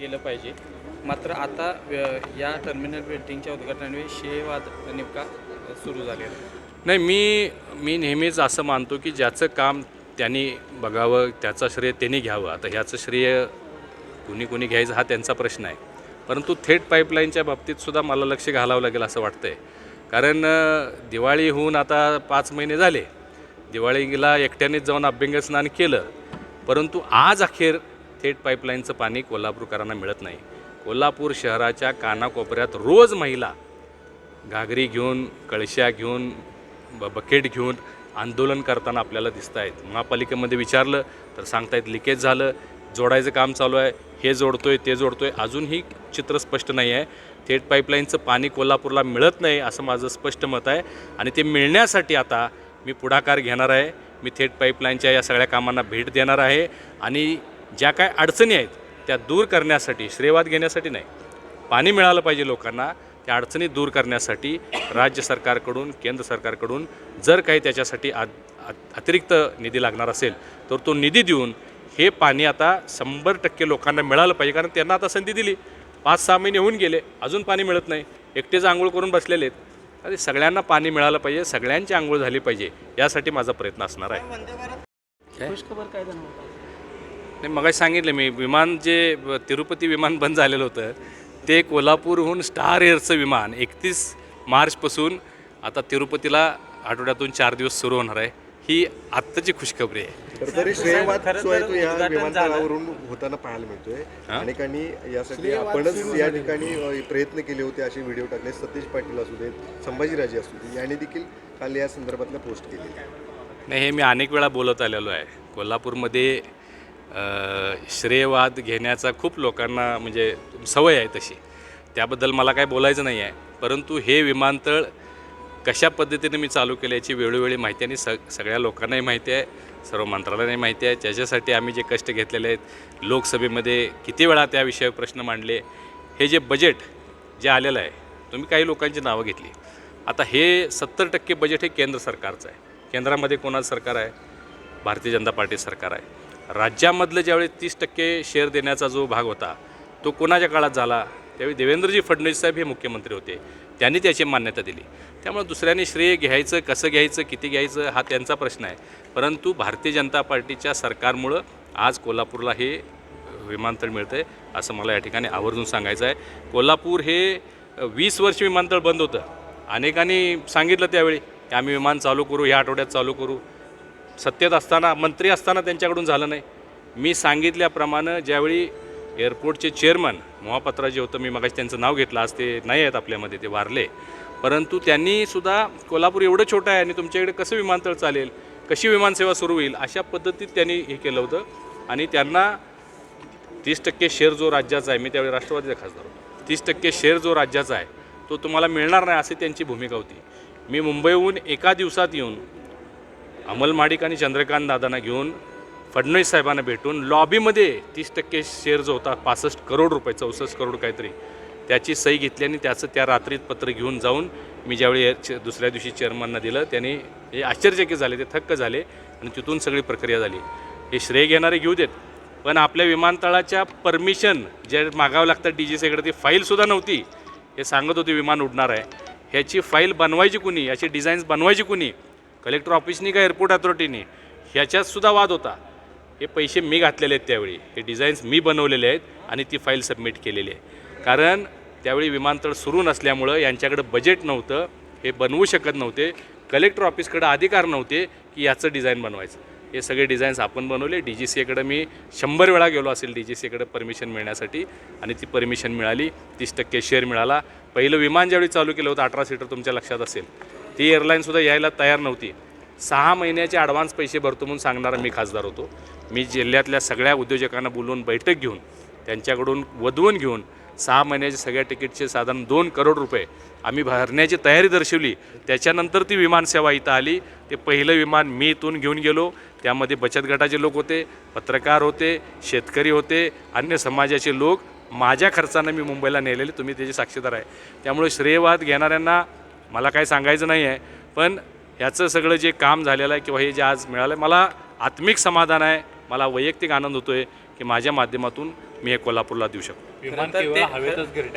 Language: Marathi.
गेलं पाहिजे. मात्र आता या टर्मिनल बिल्डिंगच्या उद्घाटनाने शेवाद नेमका सुरू झालेला नाही मी मी नेहमीच असं मानतो की ज्याचं काम त्यांनी बघावं त्याचं श्रेय त्यांनी घ्यावं. आता ह्याचं श्रेय कुणी कुणी घ्यायचं हा त्यांचा प्रश्न आहे. परंतु थेट पाईपलाईनच्या बाबतीत सुद्धा मला लक्ष घालावं लागेल असं वाटतं आहे कारण दिवाळी होऊन आता पाच महिने झाले. दिवाळीला एकट्यानेच जाऊन अभ्यंगस्नान केलं. परंतु आज अखेर थेट पाईपलाईनचं पाणी कोल्हापूरकरांना मिळत नाही. कोल्हापूर शहराच्या कानाकोपऱ्यात रोज महिला घागरी घेऊन कळश्या घेऊन ब बकेट घेऊन आंदोलन करताना आपल्याला दिसत आहेत. महापालिकेमध्ये विचारलं तर सांगतायत लिकेज झालं जोडायचं काम चालू आहे हे जोडतोय ते जोडतोय. अजूनही चित्र स्पष्ट नाही आहे. थेट पाईपलाईनचं पाणी कोल्हापूरला मिळत नाही असं माझं स्पष्ट मत आहे. आणि ते मिळण्यासाठी आता मी पुढाकार घेणार आहे. मी थेट पाईपलाईनच्या या सगळ्या कामांना भेट देणार आहे. आणि ज्या काय अडचणी आहेत त्या दूर करण्यासाठी श्रेयवाद घेण्यासाठी नाही. पाणी मिळालं पाहिजे लोकांना त्या अडचणी दूर करण्यासाठी राज्य सरकारकडून केंद्र सरकारकडून जर काही त्याच्यासाठी आ अतिरिक्त निधी लागणार असेल तर तो निधी देऊन हे पाणी आता शंभर टक्के लोकांना मिळालं पाहिजे कारण त्यांना आता संधी दिली. पाच सहा महिने होऊन गेले अजून पाणी मिळत नाही. एकटेच आंघोळ करून बसलेले आहेत. आणि सगळ्यांना पाणी मिळालं पाहिजे सगळ्यांची आंघोळ झाली पाहिजे यासाठी माझा प्रयत्न असणार आहे. नाही मग सांगितलं मी विमान जे तिरुपती विमान बंद झालेलं होतं ते कोल्हापूरहून स्टार एअरचं विमान एकतीस मार्चपासून आता तिरुपतीला आठवड्यातून चार दिवस सुरू होणार आहे. ही आत्ताची खुशखबरी आहे. होताना पाहायला मिळतोय. अनेकांनी यासाठी आपणच या ठिकाणी प्रयत्न केले होते असे व्हिडिओ टाकले. सतीश पाटील असू देत संभाजीराजे असू दे यांनी देखील काल या संदर्भातल्या पोस्ट केली नाही हे मी अनेक वेळा बोलत आलेलो आहे. कोल्हापूरमध्ये श्रेयवाद घेण्याचा खूप लोकांना म्हणजे सवय आहे तशी. त्याबद्दल मला काय बोलायचं नाही आहे. परंतु हे विमानतळ कशा पद्धतीने मी चालू केल्याची वेळोवेळी माहिती आणि स सगळ्या लोकांनाही माहिती आहे सर्व मंत्रालयाने माहिती आहे. त्याच्यासाठी आम्ही जे कष्ट घेतलेले आहेत लोकसभेमध्ये किती वेळा त्याविषयी प्रश्न मांडले हे जे बजेट जे आलेलं आहे तुम्ही काही लोकांची नावं घेतली. आता हे सत्तर टक्के बजेट हे केंद्र सरकारचं आहे. केंद्रामध्ये कोणाचं सरकार आहे? भारतीय जनता पार्टी सरकार आहे. राज्यामधलं ज्यावेळी तीस टक्के शेअर देण्याचा जो भाग होता तो कोणाच्या काळात झाला? त्यावेळी देवेंद्रजी फडणवीस साहेब हे मुख्यमंत्री होते. त्यांनी त्याची मान्यता दिली. त्यामुळे दुसऱ्यांनी श्रेय घ्यायचं कसं घ्यायचं किती घ्यायचं हा त्यांचा प्रश्न आहे. परंतु भारतीय जनता पार्टीच्या सरकारमुळं आज कोल्हापूरला हे विमानतळ मिळतं आहे असं मला या ठिकाणी आवर्जून सांगायचं आहे. कोल्हापूर हे वीस वर्ष विमानतळ बंद होतं. अनेकांनी सांगितलं त्यावेळी की आम्ही विमान चालू करू ह्या आठवड्यात चालू करू. सत्तेत असताना मंत्री असताना त्यांच्याकडून झालं नाही. मी सांगितल्याप्रमाणे ज्यावेळी एअरपोर्टचे चेअरमन मोहापात्रा जे होतं मी मगाशी त्यांचं नाव घेतलं आज ते नाही आहेत आपल्यामध्ये ते वारले. परंतु त्यांनीसुद्धा कोल्हापूर एवढं छोटं आहे आणि तुमच्याकडे कसं विमानतळ चालेल कशी विमानसेवा सुरू होईल अशा पद्धतीत त्यांनी हे केलं होतं. आणि त्यांना तीस टक्के शेअर जो राज्याचा आहे मी त्यावेळी राष्ट्रवादीचा खासदार होतो. तीस टक्के शेअर जो राज्याचा आहे तो तुम्हाला मिळणार नाही अशी त्यांची भूमिका होती. मी मुंबईहून एका दिवसात येऊन अमल माडिक आणि चंद्रकांत दादांना घेऊन फडणवीस साहेबांना भेटून लॉबीमध्ये तीस टक्के शेअर जो होता पासष्ट करोड रुपये चौसष्ट करोड काहीतरी त्याची सही घेतली आणि त्याचं त्या रात्रीत पत्र घेऊन जाऊन मी ज्यावेळी दुसऱ्या दिवशी चेअरमनना दिलं त्यांनी हे आश्चर्यचकित झाले ते थक्क झाले आणि तिथून सगळी प्रक्रिया झाली. हे श्रेय घेणारे घेऊ देत पण आपल्या विमानतळाच्या परमिशन जे मागावं लागतं डी जी सीकडे ती फाईलसुद्धा नव्हती. हे सांगत होते विमान उडणार आहे. ह्याची फाईल बनवायची कुणी? याची डिझाईन्स बनवायची कुणी? कलेक्टर ऑफिसनी का एअरपोर्ट अथॉरिटीने? ह्याच्यातसुद्धा वाद होता. हे पैसे मी घातलेले आहेत त्यावेळी. हे डिझाईन्स मी बनवलेले आहेत आणि ती फाईल सबमिट केलेली आहे. कारण त्यावेळी विमानतळ सुरू नसल्यामुळं यांच्याकडे बजेट नव्हतं हे बनवू शकत नव्हते. कलेक्टर ऑफिसकडं अधिकार नव्हते की याचं डिझाईन बनवायचं. हे सगळे डिझाईन्स आपण बनवले. डी जी सीएकडं मी शंभर वेळा गेलो असेल डी जी सीकडे परमिशन मिळण्यासाठी आणि ती परमिशन मिळाली. तीस टक्के शेअर मिळाला. पहिलं विमान ज्यावेळी चालू केलं होतं अठरा सीटर तुमच्या लक्षात असेल. ती एअरलाईनसुद्धा यायला तयार नव्हती. सहा महिन्याचे ॲडव्हान्स पैसे भरतो म्हणून सांगणारा मी खासदार होतो. मी जिल्ह्यातल्या सगळ्या उद्योजकांना बोलवून बैठक घेऊन त्यांच्याकडून वधवून घेऊन सहा महिन्याचे सगळ्या तिकीटचे साधारण दोन करोड रुपये आम्ही भरण्याची तयारी दर्शवली. त्याच्यानंतर ती विमानसेवा इथं आली. ते पहिलं विमान मी इथून घेऊन गेलो. त्यामध्ये बचत गटाचे लोक होते पत्रकार होते शेतकरी होते अन्य समाजाचे लोक. माझ्या खर्चानं मी मुंबईला नेलेले तुम्ही त्याचे साक्षीदार आहे. त्यामुळे श्रेयवाद घेणाऱ्यांना मला काय सांगायचं नाही आहे पण ह्याचं सगळं जे काम झालेलं आहे किंवा हे जे आज मिळालं आहे मला आत्मिक समाधान आहे मला वैयक्तिक आनंद होतो आहे की माझ्या माध्यमातून मी हे कोल्हापूरला देऊ शकतो.